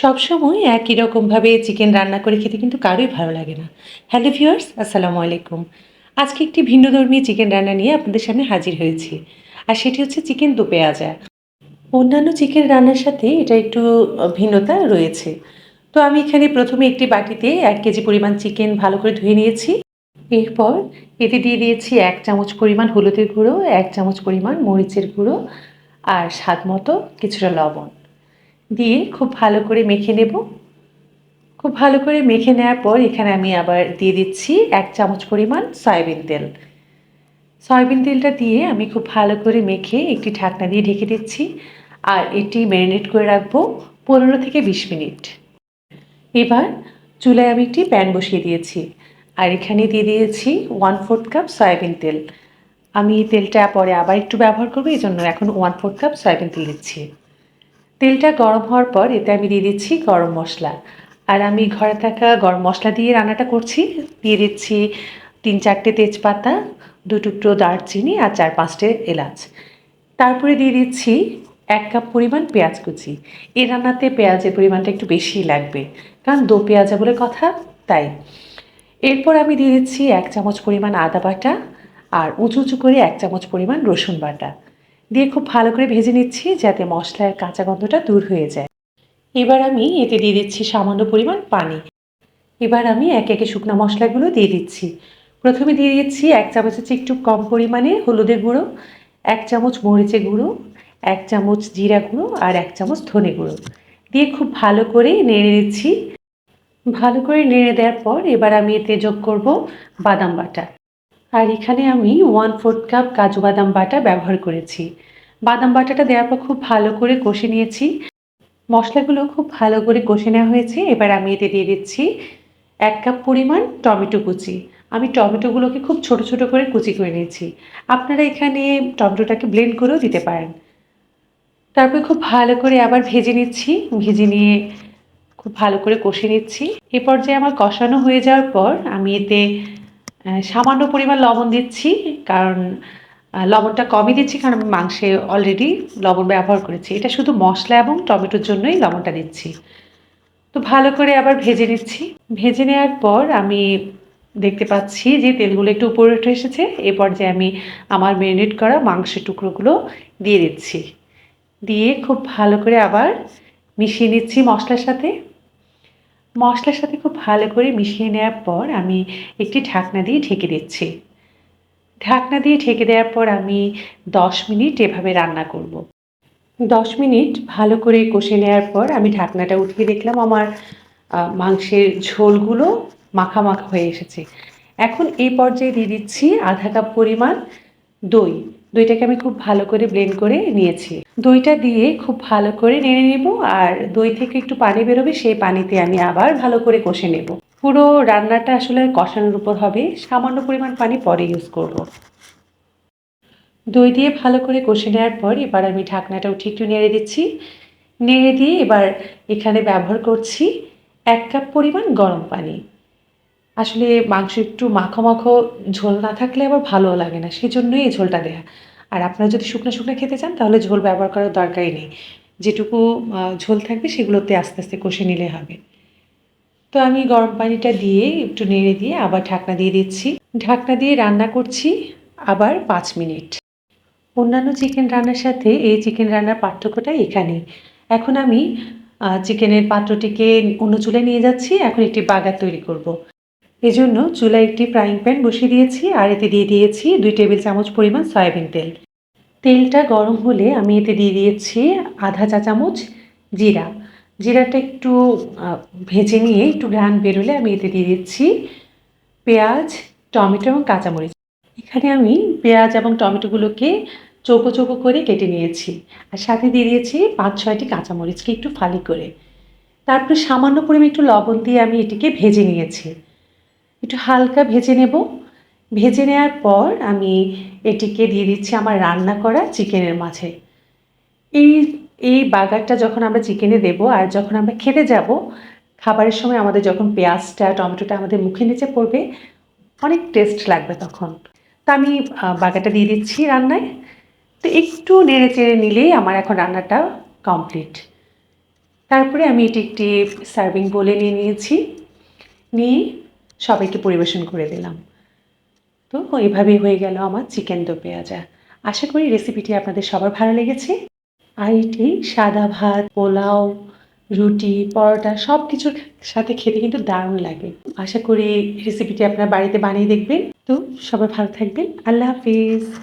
সবসময় একই রকমভাবে চিকেন রান্না করে খেতে কিন্তু কারোই ভালো লাগে না। হ্যালো ভিউয়ার্স আসসালামু আলাইকুম। আজকে একটি ভিন্নধর্মী চিকেন রান্না নিয়ে আপনাদের সামনে হাজির হয়েছি, আর সেটি হচ্ছে চিকেন দু অন্যান্য চিকেন রান্নার সাথে এটা একটু ভিন্নতা রয়েছে। তো আমি এখানে প্রথমে একটি বাটিতে এক কেজি পরিমাণ চিকেন ভালো করে ধুয়ে নিয়েছি। এরপর এতে দিয়ে দিয়েছি এক চামচ পরিমাণ হলুদের গুঁড়ো, এক চামচ পরিমাণ মরিচের গুঁড়ো, আর স্বাদ মতো কিছুটা লবণ। দিয়ে খুব ভালো করে মেখে নেব। খুব ভালো করে মেখে নেওয়ার পর এখানে আমি আবার দিয়ে দিচ্ছি এক চামচ পরিমাণ সয়াবিন তেল। সয়াবিন তেলটা দিয়ে আমি খুব ভালো করে মেখে একটি ঢাকনা দিয়ে ঢেকে দিচ্ছি আর এটি ম্যারিনেট করে রাখব পনেরো থেকে বিশ মিনিট। এবার চুলায় আমি একটি প্যান বসিয়ে দিয়েছি আর এখানে দিয়ে দিয়েছি ওয়ান ফোর্থ কাপ সয়াবিন তেল। আমি এই তেলটা পরে আবার একটু ব্যবহার করব এই জন্য এখন ওয়ান ফোর্থ কাপ সয়াবিন তেল দিচ্ছি। তেলটা গরম হওয়ার পর এতে আমি দিয়ে দিচ্ছি গরম মশলা। আর আমি ঘরে থাকা গরম মশলা দিয়ে রান্নাটা করছি। দিয়ে দিচ্ছি তিন চারটে তেজপাতা, দু টুকরো দারচিনি আর চার পাঁচটে এলাচ। তারপরে দিয়ে দিচ্ছি এক কাপ পরিমাণ পেঁয়াজ কুচি। এ রান্নাতে পেঁয়াজের পরিমাণটা একটু বেশিই লাগবে, কারণ দো পেঁয়াজা বলে কথা, তাই। এরপর আমি দিয়ে দিচ্ছি এক চামচ পরিমাণ আদা বাটা আর উঁচু উঁচু করে এক চামচ পরিমাণ রসুন বাটা। দিয়ে খুব ভালো করে ভেজে নিচ্ছি যাতে মশলার কাঁচা গন্ধটা দূর হয়ে যায়। এবার আমি এতে দিয়ে দিচ্ছি সামান্য পরিমাণ পানি। এবার আমি একে একে শুকনো মশলাগুলো দিয়ে দিচ্ছি। প্রথমে দিয়ে দিচ্ছি এক চামচের চেয়ে একটু কম পরিমাণে হলুদের গুঁড়ো, এক চামচ মরিচের গুঁড়ো, এক চামচ জিরা গুঁড়ো আর এক চামচ ধনে গুঁড়ো। দিয়ে খুব ভালো করে নেড়ে দিচ্ছি। ভালো করে নেড়ে দেওয়ার পর এবার আমি এতে যোগ করব বাদাম বাটা। আর এখানে আমি ওয়ান ফোর্থ কাপ কাজু বাদাম বাটা ব্যবহার করেছি। বাদাম বাটাটা দেওয়ার পর খুব ভালো করে কষে নিয়েছি। মশলাগুলো খুব ভালো করে কষে নেওয়া হয়েছে। এবার আমি এতে দিয়ে দিচ্ছি এক কাপ পরিমাণ টমেটো কুচি। আমি টমেটোগুলোকে খুব ছোট ছোট করে কুচি করে নিয়েছি। আপনারা এখানে টমেটোটাকে ব্লেন্ড করেও দিতে পারেন। তারপরে খুব ভালো করে আবার ভেজে নিচ্ছি। ভেজে নিয়ে খুব ভালো করে কষে নিচ্ছি। এ পর্যায়ে আমার কষানো হয়ে যাওয়ার পর আমি এতে সামান্য পরিমাণ লবণ দিচ্ছি, কারণ লবণটা কমই দিচ্ছি, কারণ আমি মাংসে অলরেডি লবণ ব্যবহার করেছি। এটা শুধু মশলা এবং টমেটোর জন্যই লবণটা দিচ্ছি। তো ভালো করে আবার ভেজে নিচ্ছি। ভেজে নেওয়ার পর আমি দেখতে পাচ্ছি যে তেলগুলো একটু উপরে উঠে এসেছে। এ পর্যায়ে আমি আমার ম্যারিনেট করা মাংসের টুকরোগুলো দিয়ে দিচ্ছি। দিয়ে খুব ভালো করে আবার মিশিয়ে নিচ্ছি মশলার সাথে। মশলার সাথে খুব ভালো করে মিশিয়ে নেওয়ার পর আমি একটি ঢাকনা দিয়ে ঢেকে দিচ্ছি। ঢাকনা দিয়ে ঢেকে দেওয়ার পর আমি দশ মিনিট এভাবে রান্না করব। দশ মিনিট ভালো করে কষে নেওয়ার পর আমি ঢাকনাটা উঠিয়ে দেখলাম আমার মাংসের ঝোলগুলো মাখা মাখা হয়ে এসেছে। এখন এই পর্যায়ে দিয়ে দিচ্ছি আধা কাপ পরিমাণ দই। দইটাকে আমি খুব ভালো করে ব্লেন্ড করে নিয়েছি। দইটা দিয়ে খুব ভালো করে নেড়ে নেব আর দই থেকে একটু পানি বেরোবে সেই পানিতে আমি আবার ভালো করে কষে নেব। পুরো রান্নাটা আসলে কষানোর উপর হবে, সামান্য পরিমাণ পানি পরে ইউজ করব। দই দিয়ে ভালো করে কষে নেওয়ার পর এবার আমি ঢাকনাটা উঠে একটু নেড়ে দিচ্ছি। নেড়ে দিয়ে এবার এখানে ব্যবহার করছি এক কাপ পরিমাণ গরম পানি। আসলে মাংস একটু মাখো মাখো ঝোল না থাকলে আবার ভালো লাগে না সেই জন্যই এই ঝোলটা দেয়া। আর আপনারা যদি শুকনো শুকনো খেতে চান, তাহলে ঝোল ব্যবহার করার দরকারই নেই। যেটুকু ঝোল থাকবে সেগুলোতে আস্তে আস্তে কষে নিলে হবে। তো আমি গরম পানিটা দিয়ে একটু নেড়ে দিয়ে আবার ঢাকনা দিয়ে দিচ্ছি। ঢাকনা দিয়ে রান্না করছি আবার পাঁচ মিনিট। অন্যান্য চিকেন রান্নার সাথে এই চিকেন রান্নার পার্থক্যটা এখানেই। এখন আমি চিকেনের পাত্রটিকে অন্য চুলে নিয়ে যাচ্ছি, এখন একটি বাগার তৈরি করব। এজন্য চুলায় একটি ফ্রাইং প্যান বসিয়ে দিয়েছি আর এতে দিয়ে দিয়েছি দুই টেবিল চামচ পরিমাণ সয়াবিন তেল। তেলটা গরম হলে আমি এতে দিয়ে দিয়েছি আধা চা চামচ জিরা। জিরাটা একটু ভেজে নিয়ে একটু ঘ্রাণ বেরোলে আমি এতে দিয়ে দিচ্ছি পেঁয়াজ, টমেটো এবং কাঁচামরিচ। এখানে আমি পেঁয়াজ এবং টমেটোগুলোকে চৌকো চৌকো করে কেটে নিয়েছি আর সাথে দিয়ে দিয়েছি পাঁচ ছয়টি কাঁচামরিচকে একটু ফালি করে। তারপরে সামান্য পরিমাণ একটু লবণ দিয়ে আমি এটিকে ভেজে নিয়েছি। একটু হালকা ভেজে নেব। ভেজে নেওয়ার পর আমি এটিকে দিয়ে দিচ্ছি আমার রান্না করা চিকেনের মাঝে। এই এই বাগারটা যখন আমরা চিকেনে দেব আর যখন আমরা খেতে যাব, খাবারের সময় আমাদের যখন পেঁয়াজটা, টমেটোটা আমাদের মুখে নিচে পড়বে, অনেক টেস্ট লাগবে তখন। তা আমি বাগারটা দিয়ে দিচ্ছি রান্নায়। তো একটু নেড়ে চেড়ে নিলেই আমার এখন রান্নাটা কমপ্লিট। তারপরে আমি এটি একটি সার্ভিং বলে নিয়ে নিয়েছি। নিয়ে সবাইকে পরিবেশন করে দিলাম। তো এভাবেই হয়ে গেল আমার চিকেন দো পেঁয়াজা। আশা করি রেসিপিটি আপনাদের সবার ভালো লেগেছে। আর এটি সাদা ভাত, পোলাও, রুটি, পরোটা সব কিছুর সাথে খেতে কিন্তু দারুণ লাগে। আশা করি রেসিপিটি আপনার বাড়িতে বানিয়ে দেখবেন। তো সবাই ভালো থাকবেন। আল্লাহ হাফিজ।